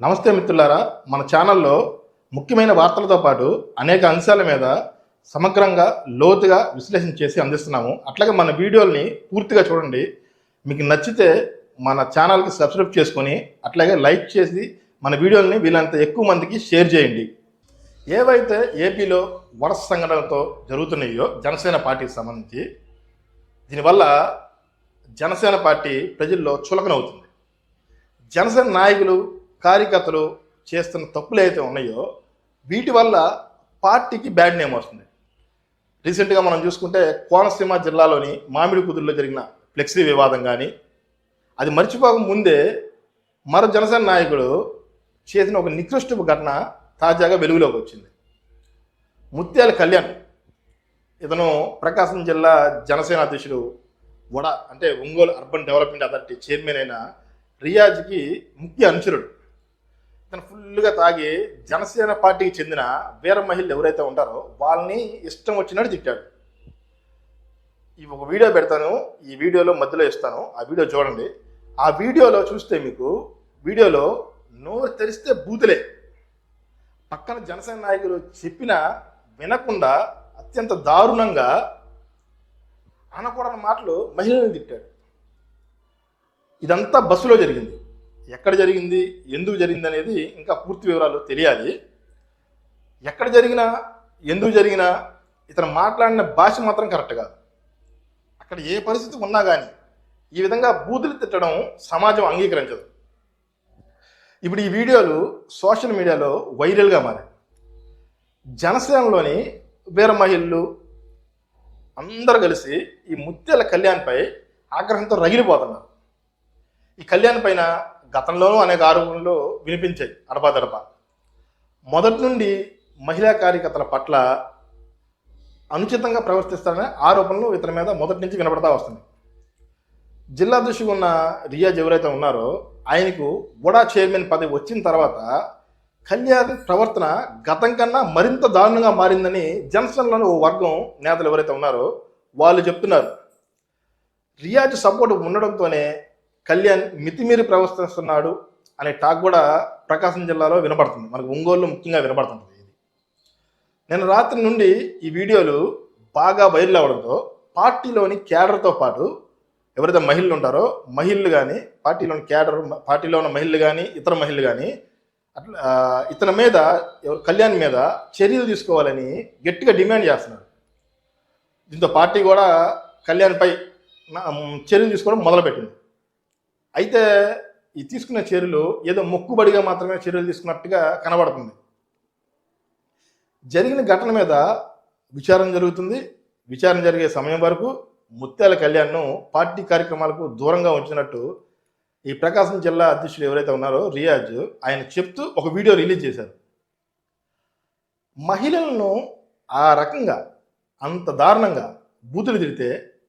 నమస్తే మిత్రులారా మన ఛానల్లో ముఖ్యమైన వార్తలతో పాటు అనేక అంశాల మీద సమగ్రంగా లోతుగా విశ్లేషణ చేసి అందిస్తున్నాము. అట్లాగే మన వీడియోల్ని పూర్తిగా చూడండి. మీకు నచ్చితే మన ఛానల్కి సబ్స్క్రైబ్ చేసుకొని అట్లాగే లైక్ చేసి మన వీడియోల్ని వీళ్ళంత ఎక్కువ మందికి షేర్ చేయండి. ఏవైతే ఏపీలో వరుస సంఘటనలతో జరుగుతున్నాయో జనసేన పార్టీకి సంబంధించి దీనివల్ల జనసేన పార్టీ ప్రజల్లో చులకనవుతుంది. జనసేన నాయకులు కార్యకర్తలు చేస్తున్న తప్పులు అయితే ఉన్నాయో వీటి వల్ల పార్టీకి బ్యాడ్ నేమ్ వస్తుంది. రీసెంట్గా మనం చూసుకుంటే కోనసీమ జిల్లాలోని మామిడి కుదురులో జరిగిన ఫ్లెక్సీ వివాదం కానీ అది మర్చిపోక ముందే మరో జనసేన నాయకుడు చేసిన ఒక నికృష్టపు ఘటన తాజాగా వెలుగులోకి వచ్చింది. ముత్యాల కళ్యాణ్ ఇతను ప్రకాశం జిల్లా జనసేన అధ్యక్షుడు వడ అంటే Ongole urban development authority chairman అయిన రియాజ్కి ముఖ్య అనుచరుడు. ఇతను ఫుల్గా తాగి జనసేన పార్టీకి చెందిన వీర మహిళలు ఎవరైతే ఉంటారో వాళ్ళని ఇష్టం వచ్చినట్టు తిట్టాడు. ఈ ఒక వీడియో పెడతాను ఈ వీడియోలో మధ్యలో ఇస్తాను ఆ వీడియో చూడండి. ఆ వీడియోలో చూస్తే మీకు వీడియోలో నోరు తెరిస్తే బూతులే. పక్కన జనసేన నాయకులు చెప్పిన వినకుండా అత్యంత దారుణంగా అనకూడని మాటలు మహిళలను తిట్టాడు. ఇదంతా బస్సులో జరిగింది. ఎక్కడ జరిగింది ఎందుకు జరిగింది అనేది ఇంకా పూర్తి వివరాలు తెలియాలి. ఎక్కడ జరిగినా ఎందుకు జరిగినా ఇతను మాట్లాడిన భాష మాత్రం కరెక్ట్ కాదు. అక్కడ ఏ పరిస్థితి ఉన్నా కానీ ఈ విధంగా బూతులు తిట్టడం సమాజం అంగీకరించదు. ఇప్పుడు ఈ వీడియోలు సోషల్ మీడియాలో వైరల్గా మారాయి. జనసేనలోని వీర మహిళలు అందరూ కలిసి ఈ ముత్యాల కళ్యాణ్పై ఆగ్రహంతో రగిలిపోతున్నారు. ఈ కళ్యాణ్ పైన గతంలోనూ అనేక ఆరోపణలు వినిపించాయి అడపాదడప మొదటి నుండి మహిళా కార్యకర్తల పట్ల అనుచితంగా ప్రవర్తిస్తారనే ఆరోపణలు ఇతని మీద మొదటి నుంచి వినపడతా వస్తుంది జిల్లా దృష్టికి ఉన్న రియాజ్ ఎవరైతే ఉన్నారో ఆయనకు బుడా చైర్మన్ పదవి వచ్చిన తర్వాత కళ్యాణ్ ప్రవర్తన గతం కన్నా మరింత దారుణంగా మారిందని జనసేనలోని ఓ వర్గం నేతలు ఎవరైతే ఉన్నారో వాళ్ళు చెప్తున్నారు. రియాజ్ సపోర్ట్ ఉండడంతోనే కళ్యాణ్ మితిమీరి ప్రవర్తిస్తున్నాడు అనే టాక్ కూడా ప్రకాశం జిల్లాలో వినపడుతుంది మనకు ఒంగోలు ముఖ్యంగా వినపడుతుంది ఇది. నేను రాత్రి నుండి ఈ వీడియోలు బాగా వైరల్ అవ్వడంతో పార్టీలోని క్యాడర్తో పాటు ఎవరైతే మహిళలు ఉంటారో మహిళలు కానీ పార్టీలోని క్యాడర్ పార్టీలో ఉన్న మహిళలు కానీ ఇతర మహిళలు కానీ అట్లా ఇతని మీద కళ్యాణ్ మీద చర్యలు తీసుకోవాలని గట్టిగా డిమాండ్ చేస్తున్నారు. దీంతో పార్టీ కూడా కళ్యాణ్పై చర్యలు తీసుకోవడం మొదలుపెట్టింది. అయితే ఈ తీసుకున్న చర్యలు ఏదో మొక్కుబడిగా మాత్రమే చర్యలు తీసుకున్నట్టుగా కనబడుతుంది. జరిగిన ఘటన మీద విచారణ జరుగుతుంది. విచారణ జరిగే సమయం వరకు ముత్యాల కళ్యాణ్ను పార్టీ కార్యక్రమాలకు దూరంగా ఉంచినట్టు ఈ ప్రకాశం జిల్లా అధ్యక్షుడు ఎవరైతే ఉన్నారో రియాజ్ ఆయన చెప్తూ ఒక వీడియో రిలీజ్ చేశారు. మహిళలను ఆ రకంగా అంత దారుణంగా బూతులు తిడితే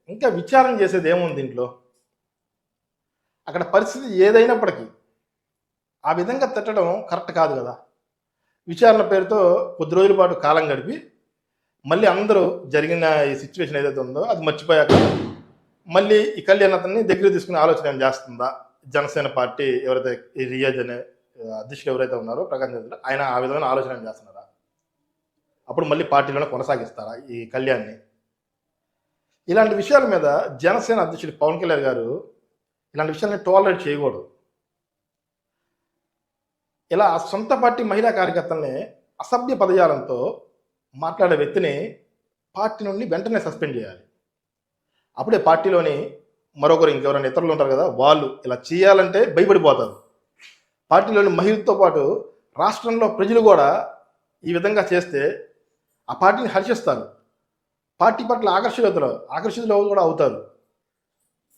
ఇంకా విచారణ చేసేది ఏముంది దీంట్లో? అక్కడ పరిస్థితి ఏదైనప్పటికీ ఆ విధంగా తిట్టడం కరెక్ట్ కాదు కదా. విచారణ పేరుతో కొద్ది రోజుల పాటు కాలం గడిపి మళ్ళీ అందరూ జరిగిన ఈ సిచ్యువేషన్ ఏదైతే ఉందో అది మర్చిపోయాక మళ్ళీ ఈ కళ్యాణ్ అతన్ని దగ్గర తీసుకునే ఆలోచన ఏం చేస్తుందా? జనసేన పార్టీ ఎవరైతే రియాజ్ అనే అధ్యక్షుడు ఎవరైతే ఉన్నారో ప్రకాశం జిల్లాలో ఆయన ఆ విధమైన ఆలోచన చేస్తున్నారా? అప్పుడు మళ్ళీ పార్టీలోనే కొనసాగిస్తారా ఈ కళ్యాణ్ని? ఇలాంటి విషయాల మీద జనసేన అధ్యక్షుడు పవన్ కళ్యాణ్ గారు ఇలాంటి విషయాలని టాలరేట్ చేయకూడదు. ఇలా సొంత పార్టీ మహిళా కార్యకర్తల్ని అసభ్య పదజాలంతో మాట్లాడే వ్యక్తిని పార్టీ నుండి వెంటనే సస్పెండ్ చేయాలి. అప్పుడే పార్టీలోని మరొకరు ఇంకెవరైనా ఇతరులు ఉంటారు కదా వాళ్ళు ఇలా చేయాలంటే భయపడిపోతారు. పార్టీలోని మహిళలతో పాటు రాష్ట్రంలో ప్రజలు కూడా ఈ విధంగా చేస్తే ఆ పార్టీని హర్షిస్తారు. పార్టీ పట్ల ఆకర్షితులు ఆకర్షితులు కూడా అవుతారు.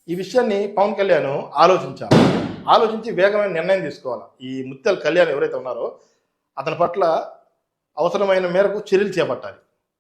ఈ విషయాన్ని పవన్ కళ్యాణ్ ఆలోచించాలి. ఆలోచించి వేగమైన నిర్ణయం తీసుకోవాలి. ఈ ముత్యాల కళ్యాణ్ ఎవరైతే ఉన్నారో అతని పట్ల అవసరమైన మేరకు చర్యలు చేపట్టాలి.